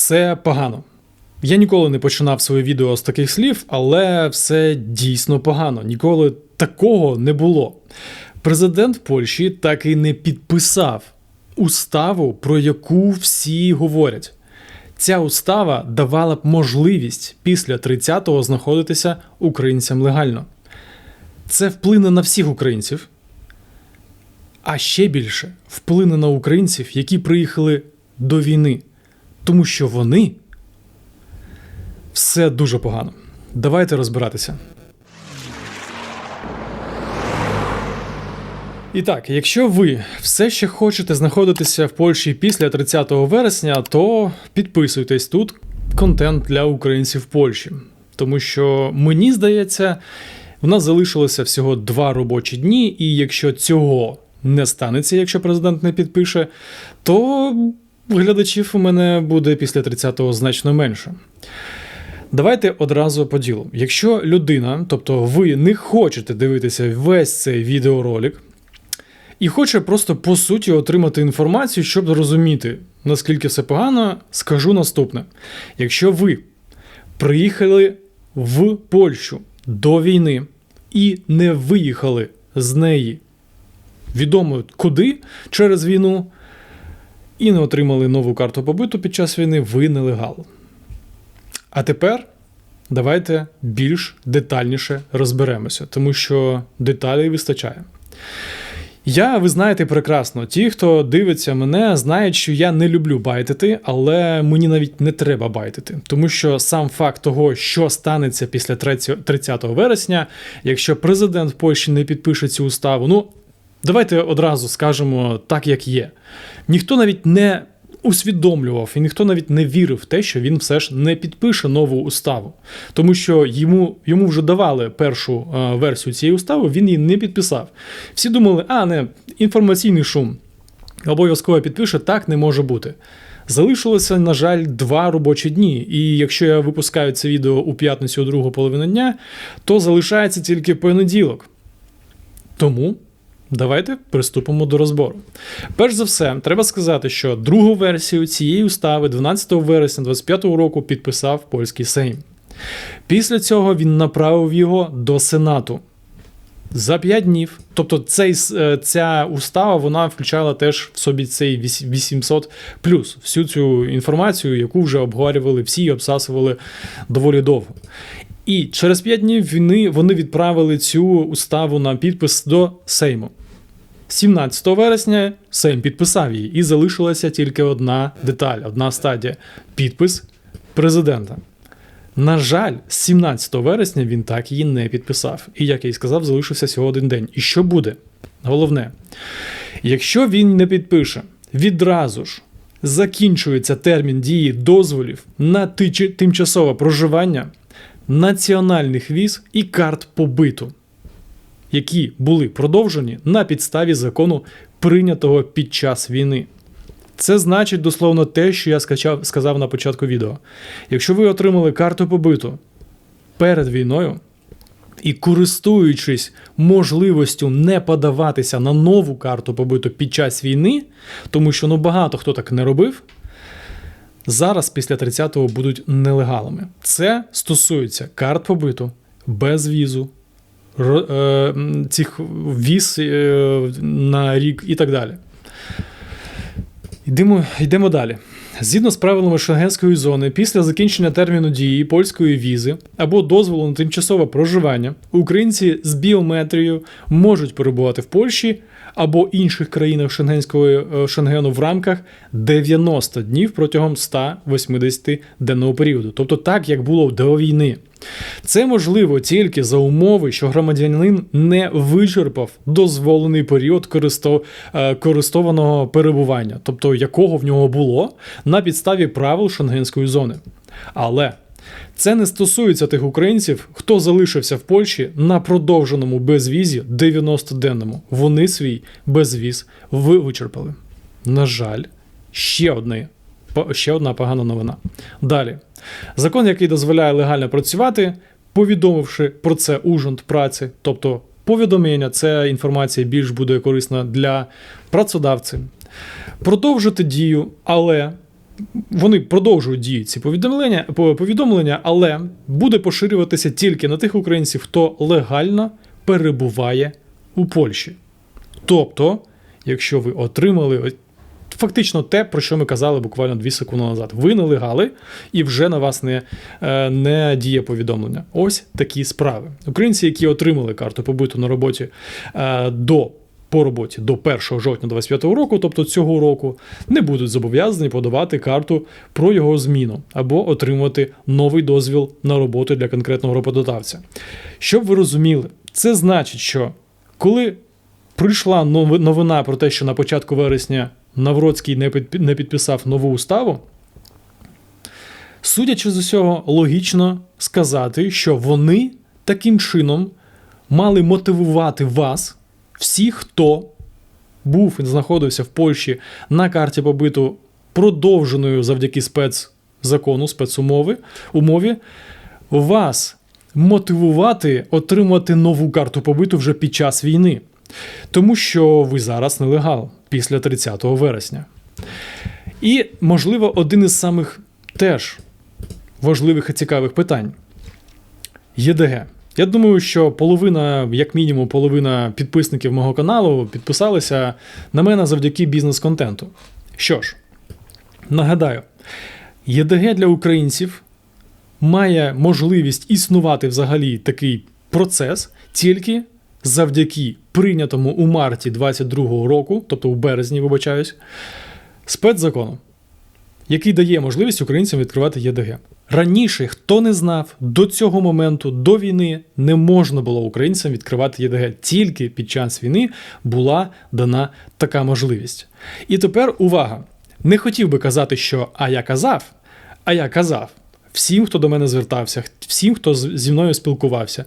все погано. Я ніколи не починав своє відео з таких слів, але все дійсно погано. Ніколи такого не було. Президент Польщі так і не підписав уставу, про яку всі говорять. Ця устава давала б можливість після 30-го знаходитися українцям легально. Це вплине на всіх українців, а ще більше вплине на українців, які приїхали до війни, тому що вони все дуже погано. Давайте розбиратися. І так, якщо ви все ще хочете знаходитися в Польщі після 30 вересня, то підписуйтесь тут контент для українців в Польщі. Тому що мені здається, в нас залишилося всього два робочі дні, і якщо цього не станеться, якщо президент не підпише, то глядачів у мене буде після 30-го значно менше. Давайте одразу по ділу. Якщо людина, тобто ви не хочете дивитися весь цей відеоролик, і хоче просто по суті отримати інформацію, щоб зрозуміти, наскільки все погано, скажу наступне: якщо ви приїхали в Польщу до війни і не виїхали з неї відомо куди через війну, і не отримали нову карту побиту під час війни, ви нелегал. А тепер давайте більш детальніше розберемося, тому що деталей вистачає. Я, ви знаєте прекрасно, ті, хто дивиться мене, знають, що я не люблю байтити, але мені навіть не треба байтити, тому що сам факт того, що станеться після 30 вересня, якщо президент Польщі не підпише цю уставу, ну давайте одразу скажемо так, як є. Ніхто навіть не усвідомлював, і ніхто навіть не вірив в те, що він все ж не підпише нову уставу, тому що йому йому вже давали першу е, версію цієї устави, він її не підписав. Всі думали, а не інформаційний шум. Обов'язково підпише, так не може бути. Залишилося, на жаль, два робочі дні. І якщо я випускаю це відео у п'ятницю у другу половину дня, то залишається тільки понеділок. Тому Давайте приступимо до розбору. Перш за все, треба сказати, що другу версію цієї устави 12 вересня 2025 року підписав польський Сейм. Після цього він направив його до Сенату. За 5 днів, тобто цей, е, ця устава вона включала теж в собі цей 800 плюс всю цю інформацію, яку вже обговорювали всі і обсасували доволі довго. І через 5 днів вони, вони відправили цю уставу на підпис до Сейму. 17 вересня Сейм підписав її, і залишилася тільки одна деталь, одна стадія підпис президента. На жаль, 17 вересня він так її не підписав. І, як я й сказав, залишився всього один день. І що буде? Головне, якщо він не підпише, відразу ж закінчується термін дії дозволів на тимчасове проживання, національних віз і карт побиту які були продовжені на підставі закону, прийнятого під час війни. Це значить дословно те, що я скачав, сказав на початку відео. Якщо ви отримали карту побиту перед війною і користуючись можливістю не подаватися на нову карту побиту під час війни, тому що ну багато хто так не робив. Зараз після 30-го будуть нелегалами. Це стосується карт побиту без візу, Е, цих віз е, на рік і так далі. Йдемо, йдемо далі. Згідно з правилами Шенгенської зони, після закінчення терміну дії польської візи або дозволу на тимчасове проживання, українці з біометрією можуть перебувати в Польщі або інших країнах Шенгенського е, Шенгену в рамках 90 днів протягом 180 денного періоду, тобто так, як було до війни. Це можливо тільки за умови, що громадянин не вичерпав дозволений період е, користованого перебування, тобто якого в нього було на підставі правил шенгенської зони. Але це не стосується тих українців, хто залишився в Польщі на продовженому безвізі 90-денному. Вони свій безвіз вичерпали. На жаль, ще одне. Ще одна погана новина. Далі. Закон, який дозволяє легально працювати, повідомивши про це ужонт праці, тобто повідомлення, це інформація більш буде корисна для працедавців. Продовжити дію, але вони продовжують діяти ці повідомлення, повідомлення, але буде поширюватися тільки на тих українців, хто легально перебуває у Польщі. Тобто, якщо ви отримали фактично те, про що ми казали буквально 2 секунди назад, ви нелегали і вже на вас не, е, не діє повідомлення. Ось такі справи. Українці, які отримали карту побиту на роботі е, до. По роботі до 1 жовтня 2025 року, тобто цього року, не будуть зобов'язані подавати карту про його зміну або отримувати новий дозвіл на роботу для конкретного роботодавця. Щоб ви розуміли, це значить, що коли прийшла новина про те, що на початку вересня Навроцький не підписав нову уставу, судячи з усього, логічно сказати, що вони таким чином мали мотивувати вас, всіх, хто був і знаходився в Польщі на карті побиту продовженою завдяки спецзакону, спецумови, умові, вас мотивувати отримати нову карту побиту вже під час війни. Тому що ви зараз нелегал після 30 вересня. І, можливо, один із самих теж важливих і цікавих питань. ЄДГ. Я думаю, що половина, як мінімум, половина підписників мого каналу підписалися на мене завдяки бізнес-контенту. Що ж, нагадаю, ЄДГ для українців має можливість існувати взагалі такий процес тільки завдяки прийнятому у марті 22-го року, тобто у березні, вибачаюсь, спецзакону, який дає можливість українцям відкривати ЄДГ. Раніше, хто не знав, до цього моменту, до війни, не можна було українцям відкривати ЄДГ. Тільки під час війни була дана така можливість. І тепер увага! Не хотів би казати, що а я казав, а я казав всім, хто до мене звертався, всім, хто зі мною спілкувався,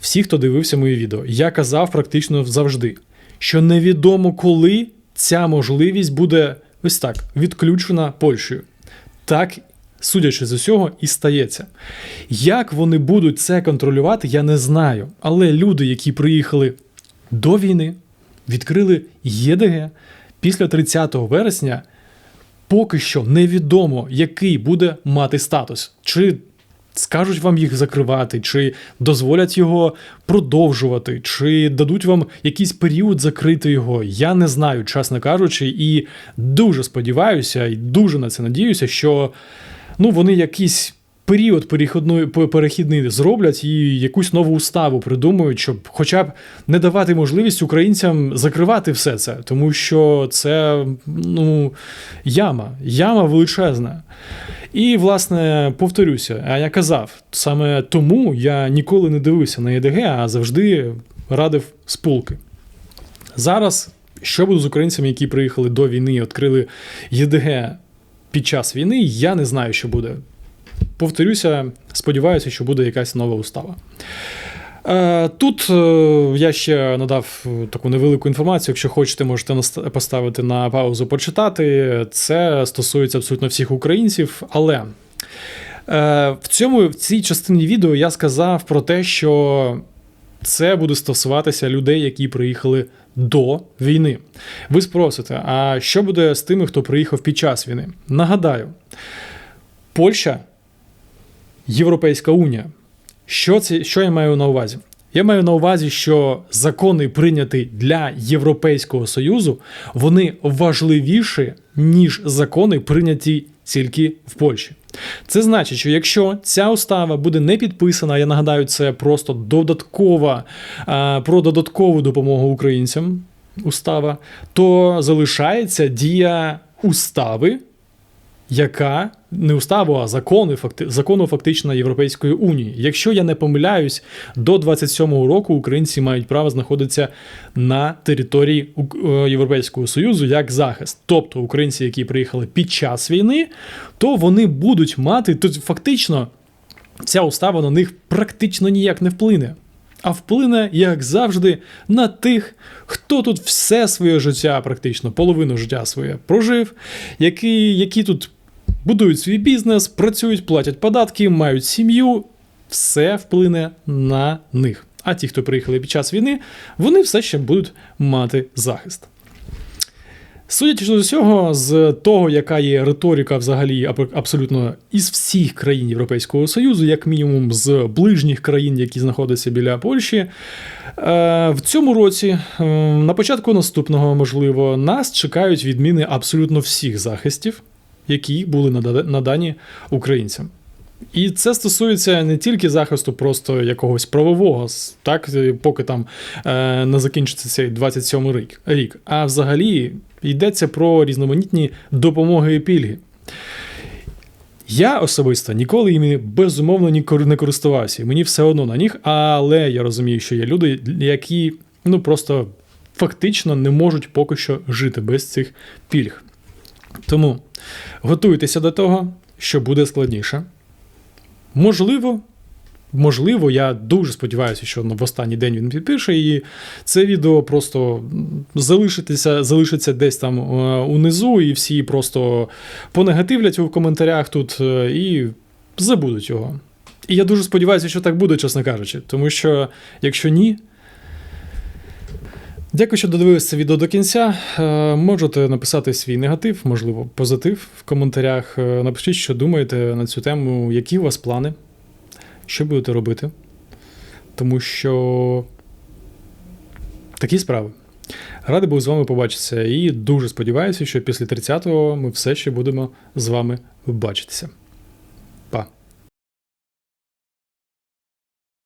всі, хто дивився мої відео. Я казав практично завжди, що невідомо коли ця можливість буде ось так відключена Польщею. Так, судячи з усього, і стається. Як вони будуть це контролювати, я не знаю. Але люди, які приїхали до війни, відкрили ЄДГ після 30 вересня, поки що невідомо, який буде мати статус. Чи скажуть вам їх закривати, чи дозволять його продовжувати, чи дадуть вам якийсь період закрити його. Я не знаю, чесно кажучи, і дуже сподіваюся, і дуже на це надіюся, що ну, вони якийсь. Період перехідної пе- перехідний зроблять і якусь нову уставу придумають, щоб хоча б не давати можливість українцям закривати все це, тому що це ну яма, яма величезна. І, власне, повторюся, а я казав, саме тому я ніколи не дивився на ЄДГ, а завжди радив спулки. Зараз, що буде з українцями, які приїхали до війни і відкрили єДГ під час війни, я не знаю, що буде. Повторюся, сподіваюся, що буде якась нова устава. Е, Тут е, я ще надав е, таку невелику інформацію. Якщо хочете, можете поставити на паузу почитати. Це стосується абсолютно всіх українців. Але в цьому в цій частині відео я сказав про те, що це буде стосуватися людей, які приїхали до війни. Ви спросите, а що буде з тими, хто приїхав під час війни? Нагадаю, Польща, Європейська Унія. Що, це, що я маю на увазі? Я маю на увазі, що закони, прийняті для Європейського Союзу, вони важливіші, ніж закони, прийняті тільки в Польщі. Це значить, що якщо ця устава буде не підписана, я нагадаю, це просто додаткова про додаткову допомогу українцям устава, то залишається дія устави, яка не уставу, а закони, факти, закону фактично Європейської унії. Якщо я не помиляюсь, до 27-го року українці мають право знаходитися на території е, Європейського Союзу як захист. Тобто українці, які приїхали під час війни, то вони будуть мати тут фактично ця устава на них практично ніяк не вплине. А вплине, як завжди, на тих, хто тут все своє життя, практично половину життя своє прожив, які, які тут будують свій бізнес, працюють, платять податки, мають сім'ю. Все вплине на них. А ті, хто приїхали під час війни, вони все ще будуть мати захист. Судячи з усього, з того, яка є риторика взагалі аб- абсолютно із всіх країн Європейського Союзу, як мінімум з ближніх країн, які знаходяться біля Польщі, е, в цьому році, е, на початку наступного, можливо, нас чекають відміни абсолютно всіх захистів, які були надані українцям. І це стосується не тільки захисту просто якогось правового, так, е, поки там е, не закінчиться цей 27 рік, рік, а взагалі йдеться про різноманітні допомоги і пільги. Я особисто ніколи іми безумовно не користувався. Мені все одно на них, але я розумію, що є люди, які ну просто фактично не можуть поки що жити без цих пільг. Тому готуйтеся до того, що буде складніше. Можливо, можливо, я дуже сподіваюся, що в останній день він підпише, і це відео просто залишиться, залишиться десь там е, унизу, і всі просто понегативлять у коментарях тут е, і забудуть його. І я дуже сподіваюся, що так буде, чесно кажучи, тому що якщо ні. Дякую, що додивилися відео до кінця. Е, Можете написати свій негатив, можливо, позитив в коментарях. Е, Напишіть, що думаєте на цю тему, які у вас плани, що будете робити. Тому що такі справи. Радий був з вами побачитися і дуже сподіваюся, що після 30-го ми все ще будемо з вами бачитися.